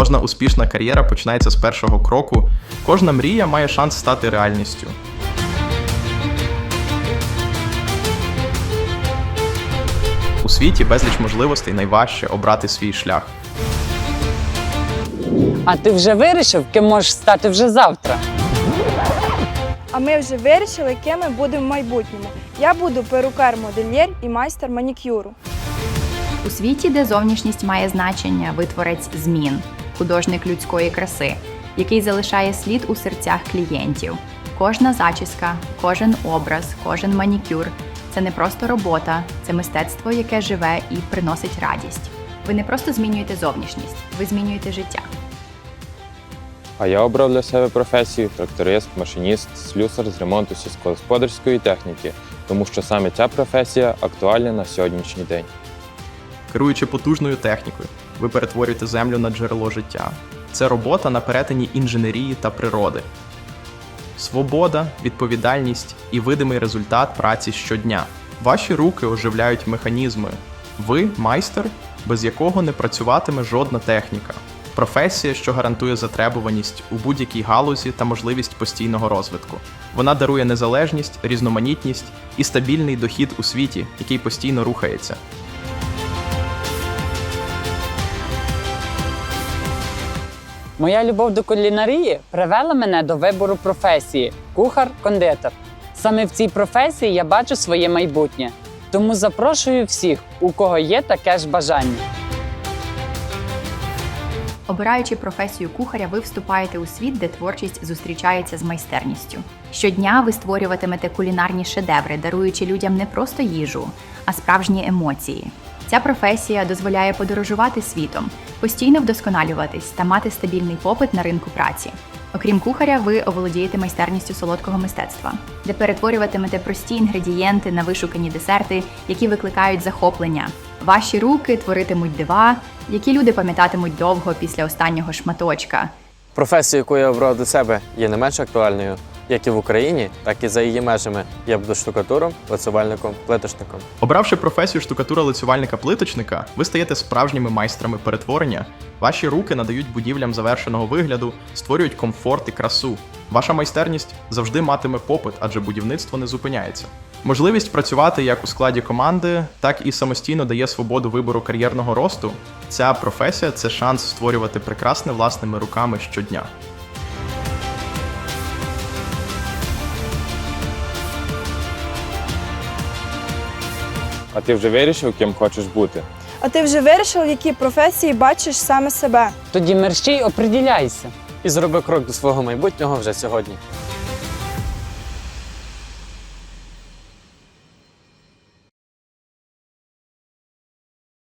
Кожна успішна кар'єра починається з першого кроку. Кожна мрія має шанс стати реальністю. У світі безліч можливостей найважче обрати свій шлях. А ти вже вирішив, ким можеш стати вже завтра? А ми вже вирішили, ким ми будемо в майбутньому. Я буду перукар-модельєр і майстер манікюру. У світі, де зовнішність має значення, ви творець змін, художник людської краси, який залишає слід у серцях клієнтів. Кожна зачіска, кожен образ, кожен манікюр це не просто робота, це мистецтво, яке живе і приносить радість. Ви не просто змінюєте зовнішність, ви змінюєте життя. А я обрав для себе професію тракторист, машиніст, слюсар з ремонту сільськогосподарської техніки, тому що саме ця професія актуальна на сьогоднішній день. Керуючи потужною технікою, ви перетворюєте землю на джерело життя. Це робота на перетині інженерії та природи. Свобода, відповідальність і видимий результат праці щодня. Ваші руки оживляють механізми. Ви майстер, без якого не працюватиме жодна техніка. Професія, що гарантує затребуваність у будь-якій галузі та можливість постійного розвитку. Вона дарує незалежність, різноманітність і стабільний дохід у світі, який постійно рухається. Моя любов до кулінарії привела мене до вибору професії кухар-кондитер. Саме в цій професії я бачу своє майбутнє. Тому запрошую всіх, у кого є таке ж бажання. Обираючи професію кухаря, ви вступаєте у світ, де творчість зустрічається з майстерністю. Щодня ви створюватимете кулінарні шедеври, даруючи людям не просто їжу, а справжні емоції. Ця професія дозволяє подорожувати світом, постійно вдосконалюватись та мати стабільний попит на ринку праці. Окрім кухаря, ви оволодієте майстерністю солодкого мистецтва, де перетворюватимете прості інгредієнти на вишукані десерти, які викликають захоплення. Ваші руки творитимуть дива, які люди пам'ятатимуть довго після останнього шматочка. Професія, яку я обрав для себе, є не менш актуальною, як і в Україні, так і за її межами. Я буду штукатуром, лицювальником, плиточником. Обравши професію штукатура лицювальника плиточника, ви стаєте справжніми майстрами перетворення. Ваші руки надають будівлям завершеного вигляду, створюють комфорт і красу. Ваша майстерність завжди матиме попит, адже будівництво не зупиняється. Можливість працювати як у складі команди, так і самостійно дає свободу вибору кар'єрного росту. Ця професія це шанс створювати прекрасне власними руками щодня. А ти вже вирішив, ким хочеш бути? А ти вже вирішив, в якій професії бачиш саме себе? Тоді мерщій оприділяйся. І зроби крок до свого майбутнього вже сьогодні.